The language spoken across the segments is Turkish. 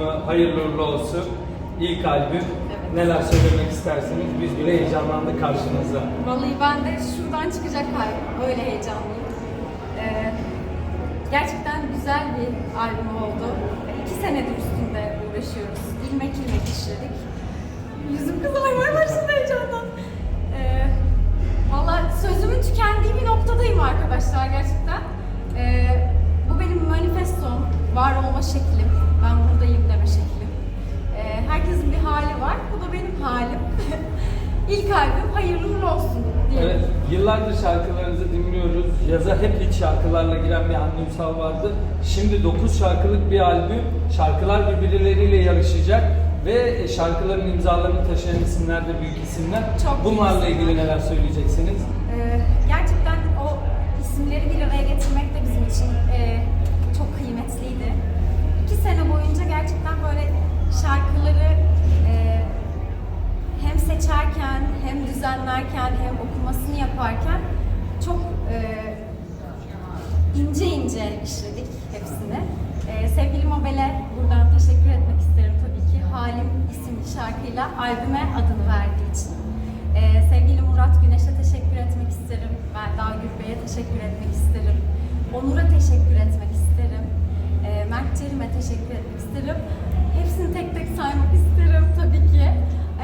albümü hayırlı uğurlu olsun. İlk albüm. Neler söylemek istersiniz? Biz bile heyecanlandık karşınızda. Vallahi ben de şuradan çıkacak halim. Öyle heyecanlıyım. Ee, gerçekten güzel bir albüm oldu. İki senedir üstünde uğraşıyoruz. İlmek ilmek işledik. Yüzüm kızarmaya başladı heyecandan. Ee, Valla sözümün tükendiği bir noktadayım arkadaşlar gerçekten. Ee, bu benim manifestom, var olma şeklim. Yıllardır şarkılarınızı dinliyoruz. Yaza hep hit şarkılarla giren bir Hande Ünsal vardı. Şimdi 9 şarkılık bir albüm. Şarkılar birbirleriyle yarışacak ve şarkıların imzalarını taşıyan isimler de büyük isimler. Çok Bunlarla isimler. ilgili neler söyleyeceksiniz? Ee, gerçekten o isimleri bir araya getirmek de bizim için e, çok kıymetliydi. İki sene boyunca gerçekten böyle şarkıları e, hem seçerken, hem düzenlerken, hem okumasını yaparken çok e, ince ince işledik hepsini. E, sevgili Mobel'e buradan teşekkür etmek isterim tabii ki. Halim isimli şarkıyla albüme adını verdiği için. E, sevgili Murat Güneş'e teşekkür etmek isterim. Melda Gürbey'e teşekkür etmek isterim. Onur'a teşekkür etmek isterim. E, Mert Cerim'e teşekkür etmek isterim. Hepsini tek tek saymak isterim tabii ki.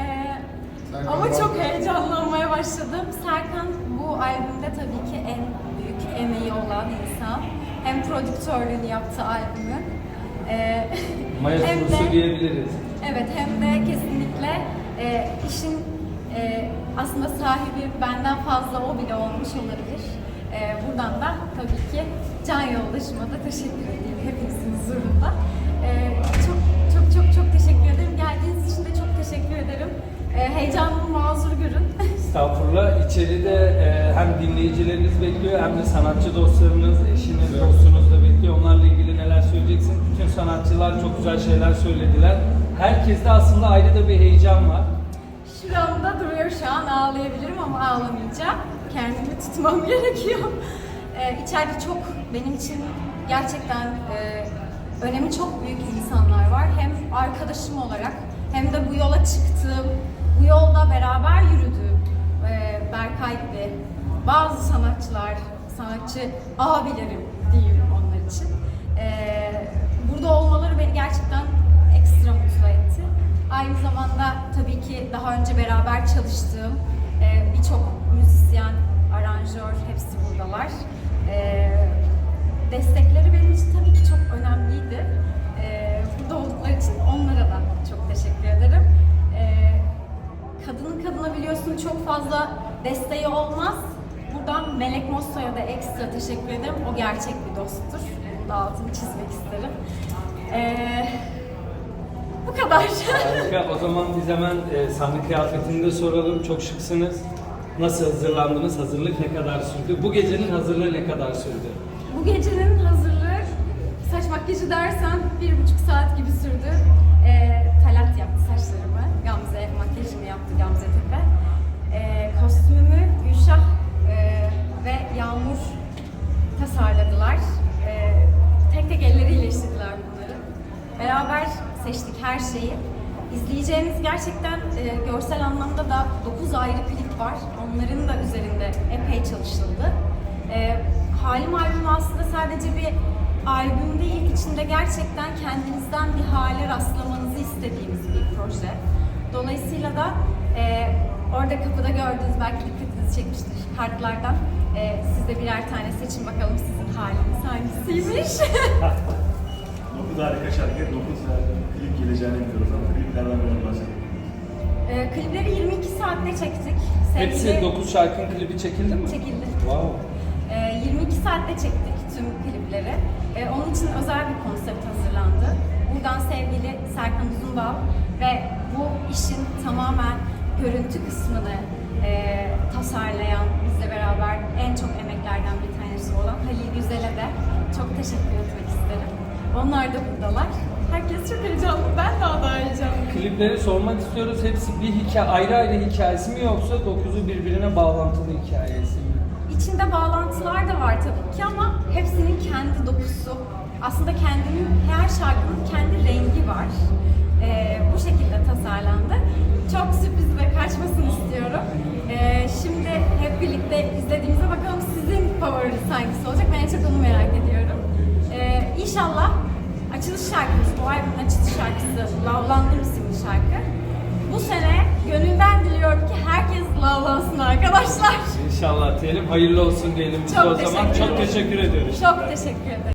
E, Serkan ama var çok mı? heyecanlanmaya başladım. Serkan bu albümde tabii ki en büyük olan insan. Hem prodüktörlüğünü yaptı albümün. Ee, Maya hem de- diyebiliriz. Evet hem de kesinlikle e, işin e, aslında sahibi benden fazla o bile olmuş olabilir. E, buradan da tabii ki can yoldaşıma da teşekkür edeyim hepinizin huzurunda. E, çok çok çok çok teşekkür ederim. Geldiğiniz için de çok teşekkür ederim. E, heyecanımı mazur görün. Estağfurullah. İçeride e, hem dinleyicileriniz bekliyor hem de sanatçı dostlarınız, eşiniz, dostunuz da bekliyor. Onlarla ilgili neler söyleyeceksin? Bütün sanatçılar çok güzel şeyler söylediler. Herkeste aslında ayrı da bir heyecan var. Şuramda duruyor şu an ağlayabilirim ama ağlamayacağım. Kendimi tutmam gerekiyor. Ee, içeride çok benim için gerçekten e, önemi çok büyük insanlar var. Hem arkadaşım olarak hem de bu yola çıktığım, Berkay gibi bazı sanatçılar, sanatçı abilerim diyeyim onlar için. Ee, burada olmaları beni gerçekten ekstra mutlu etti. Aynı zamanda tabii ki daha önce beraber çalıştığım e, birçok müzisyen, aranjör hepsi buradalar. E, destekleri benim için tabii ki çok önemliydi. E, burada oldukları için onlara da çok teşekkür ederim. E, kadının kadına biliyorsun çok fazla desteği olmaz. Buradan Melek Mosso'ya da ekstra teşekkür ederim. O gerçek bir dosttur. Bunun da altını çizmek isterim. E, bu kadar. Harika. O zaman biz hemen e, sahne kıyafetini de soralım. Çok şıksınız. Nasıl hazırlandınız? Hazırlık ne kadar sürdü? Bu gecenin hazırlığı ne kadar sürdü? Bu gecenin hazırlığı saç makyajı dersen bir buçuk saat gibi sürdü. Ee, Talat yaptı saçlarımı. Gamze makyajımı yaptı Gamze Tepe. Beraber seçtik her şeyi. İzleyeceğiniz gerçekten e, görsel anlamda da 9 ayrı klip var. Onların da üzerinde epey çalışıldı. E, Halim albümü aslında sadece bir albüm değil, içinde gerçekten kendinizden bir hale rastlamanızı istediğimiz bir proje. Dolayısıyla da e, orada kapıda gördüğünüz belki dikkatinizi çekmiştir kartlardan. E, siz de birer tane seçin bakalım sizin haliniz hangisiymiş. 9 harika şarkı, 9 harika klip geleceğini biliyoruz ama kliplerden biraz bahsedelim. E, klipleri 22 saatte çektik. Hepsi Sevgili- 9 şarkının klibi çekildi mi? Çekildi. Wow. Ee, 22 saatte çektik tüm klipleri. Ee, onun için özel bir konsept hazırlandı. Buradan sevgili Serkan Uzundağ ve bu işin tamamen görüntü kısmını e, tasarlayan, bizle beraber en çok emeklerden bir tanesi olan Halil Güzel'e de çok teşekkür etmek isterim. Onlar da buradalar. Herkes çok heyecanlı, ben daha da heyecanlıyım. Klipleri sormak istiyoruz. Hepsi bir hikaye, ayrı ayrı hikayesi mi yoksa 9'u birbirine bağlantılı hikayesi mi? İçinde bağlantılar da var tabii ki ama hepsinin kendi dokusu. Aslında kendinin, her şarkının kendi rengi var. tasarlandı. Çok sürpriz ve kaçmasını istiyorum. Ee, şimdi hep birlikte izlediğimizde bakalım sizin favoriniz hangisi olacak? Ben en çok onu merak ediyorum. Ee, inşallah açılış şarkımız, bu albümün açılış şarkısı Lavlandım isimli şarkı. Bu sene gönülden diliyorum ki herkes lavlansın arkadaşlar. İnşallah diyelim. Hayırlı olsun diyelim biz Çok o zaman. teşekkür Çok ederim. teşekkür ediyoruz. Çok teşekkür ederim.